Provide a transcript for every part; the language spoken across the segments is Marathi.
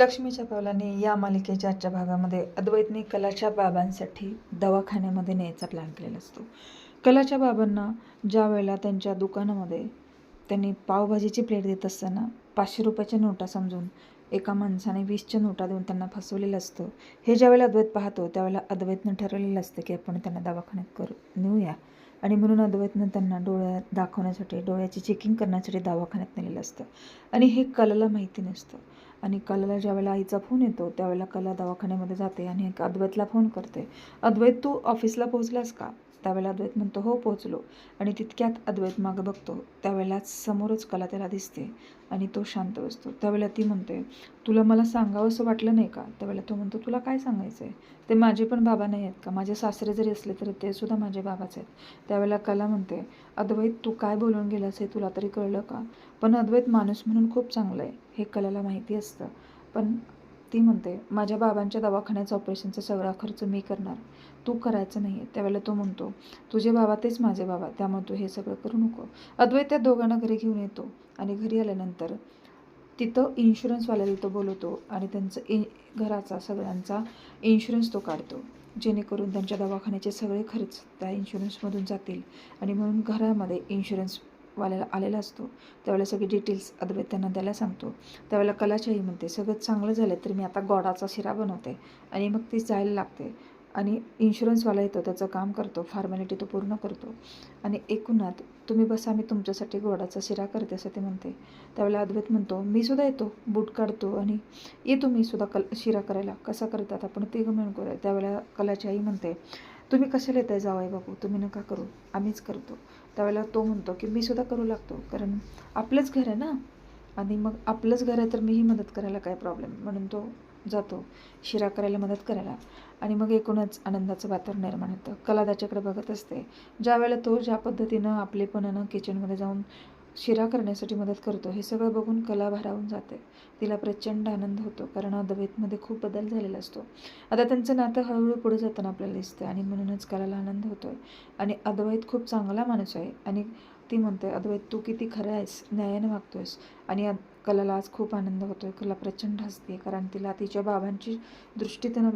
लक्ष्मीच्या पावलाने या मालिकेच्या आजच्या भागामध्ये अद्वैतने कलाच्या बाबांसाठी दवाखान्यामध्ये न्यायचा प्लॅन केलेला असतो. कलाच्या बाबांना ज्या वेळेला त्यांच्या दुकानामध्ये त्यांनी पावभाजीची प्लेट देत असताना पाचशे रुपयाच्या नोटा समजून एका माणसाने वीसच्या नोटा देऊन त्यांना फसवलेलं असतं. हे ज्यावेळेला अद्वैत पाहतो त्यावेळेला अद्वैतनं ठरवलेलं असतं की आपण त्यांना दवाखान्यात करू नेऊया. आणि म्हणून अद्वैतनं त्यांना डोळ्या दाखवण्यासाठी डोळ्याची चेकिंग करण्यासाठी दवाखान्यात नेलेलं असतं. आणि हे कलाला माहिती नसतं. आणि कलाला ज्यावेळेला आईचा फोन येतो त्यावेळेला कला दवाखान्यामध्ये जाते आणि एक अद्वैतला फोन करते. अद्वैत तू ऑफिसला पोहोचलास का? त्यावेळेला अद्वैत म्हणतो हो पोहोचलो. आणि तितक्यात अद्वैत मागं बघतो. त्यावेळेला समोरच कला त्याला दिसते आणि तो शांत बसतो. त्यावेळेला ती म्हणते तुला मला सांगावं असं वाटलं नाही का? त्यावेळेला तो म्हणतो तुला काय सांगायचं आहे ते माझे पण बाबा नाही आहेत का? माझे सासरे जरी असले तरी ते सुद्धा माझे बाबाच आहेत. त्यावेळेला कला म्हणते अद्वैत तू काय बोलून गेलास हे तुला तरी कळलं का? पण अद्वैत माणूस म्हणून खूप चांगलं आहे हे कलाला माहिती असतं. पण ती म्हणते माझ्या बाबांच्या दवाखान्याचं ऑपरेशनचा सगळा खर्च मी करणार. तू करायचं नाही आहे त्यावेळेला तो म्हणतो तुझे बाबा तेच माझे बाबा त्यामुळे तू हे सगळं करू नको. अद्वैत त्या दोघांना घरी घेऊन येतो आणि घरी आल्यानंतर तिथं इन्शुरन्सवाल्याला तो बोलवतो आणि त्यांचं इ घराचा सगळ्यांचा इन्शुरन्स तो काढतो जेणेकरून त्यांच्या दवाखान्याचे सगळे खर्च त्या इन्शुरन्समधून जातील आणि म्हणून घरामध्ये इन्शुरन्स वाल्याला आलेला असतो. त्यावेळेला सगळी डिटेल्स अद्वैत त्यांना द्यायला सांगतो. त्यावेळेला कलाच्याही म्हणते सगळं चांगलं झालं तर मी आता गोडाचा शिरा बनवते. आणि मग ती जायला लागते. आणि इन्शुरन्सवाला येतो त्याचं काम करतो फॉर्मॅलिटी तो पूर्ण करतो. आणि एकूणात तुम्ही बसा मी तुमच्यासाठी गोडाचा शिरा करते असं ते म्हणते. त्यावेळेला अद्वैत म्हणतो मी सुद्धा येतो बूट काढतो आणि येतो मी सुद्धा कल शिरा करायला. कसा करतात आपण ते मिळून करूया. त्यावेळेला कलाची आई म्हणते तुम्ही कशाला येत आहे जावाई बाबू तुम्ही नका करू. आम्हीच करतो. त्यावेळेला तो म्हणतो की मी सुद्धा करू लागतो कारण आपलंच घर आहे ना. आणि मग आपलंच घर आहे तर मीही मदत करायला काय प्रॉब्लेम म्हणून तो जातो शिरा करायला मदत करायला. आणि मग एकूणच आनंदाचं वातावरण निर्माण होतं. कला त्याच्याकडे बघत असते. ज्या वेळेला तो ज्या पद्धतीनं आपलेपणानं किचनमध्ये जाऊन शिरा करण्यासाठी मदत करतो. हे सगळं बघून कला भारावून जाते. तिला प्रचंड आनंद होतो कारण अद्वैतमध्ये खूप बदल झालेला असतो. आता त्यांचं नातं हळूहळू पुढे जाताना आपल्याला दिसतं आणि म्हणूनच कलाला आनंद होतो आहे आणि अद्वैत खूप चांगला माणूस आहे आणि ती म्हणते अद्वैत तू किती खरं आहेस न्यायाने वागतोयस. आणि अद- कलाला आज खूप आनंद होतो आहे कला प्रचंड हसते कारण तिला तिच्या बाबांची दृष्टी त्यानं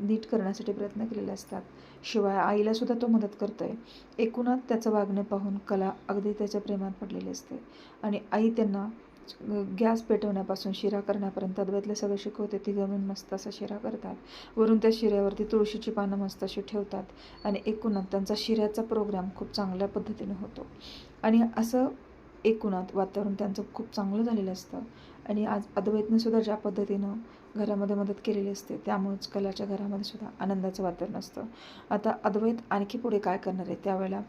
नीट करण्यासाठी प्रयत्न केलेले असतात. शिवाय आईला सुद्धा तो मदत करतो आहे त्याचं वागणं पाहून कला अगदी त्याच्या प्रेमात पडलेली असते. आणि आई त्यांना गॅस पेटवण्यापासून शिरा करण्यापर्यंत अद्वैतला सगळं शिकवते ती गमून मस्त असा शिरा करतात. वरून त्या शिऱ्यावरती तुळशीची पानं मस्त अशी ठेवतात आणि एकूणात त्यांचा शिऱ्याचा प्रोग्राम खूप चांगल्या पद्धतीने होतो. आणि असं एकूणात वातावरण त्यांचं खूप चांगलं झालेलं असतं. आणि आज अद्वैतनं सुद्धा ज्या पद्धतीनं घरामध्ये मदत केलेली असते त्यामुळेच कलाच्या घरामध्ये सुद्धा आनंदाचं वातावरण असतं. आता अद्वैत आणखी पुढे काय करणार आहे? त्यावेळेला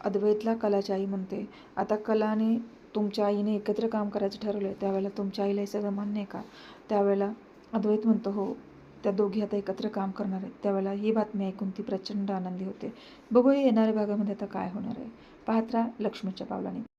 अद्वैतला कलाची आई म्हणते आता कलाने तुमच्या आईने एकत्र काम करायचं ठरवलं आहे त्यावेळेला तुमच्या आईला हे सगळं मान्य आहे का? त्यावेळेला अद्वैत म्हणतो हो त्या दोघी आता एकत्र काम करणार आहेत. त्यावेळेला ही बातमी ऐकून ती प्रचंड आनंदी होते. बघूया येणाऱ्या भागामध्ये आता काय होणार आहे. पाहत राहा लक्ष्मीच्या पावलाने.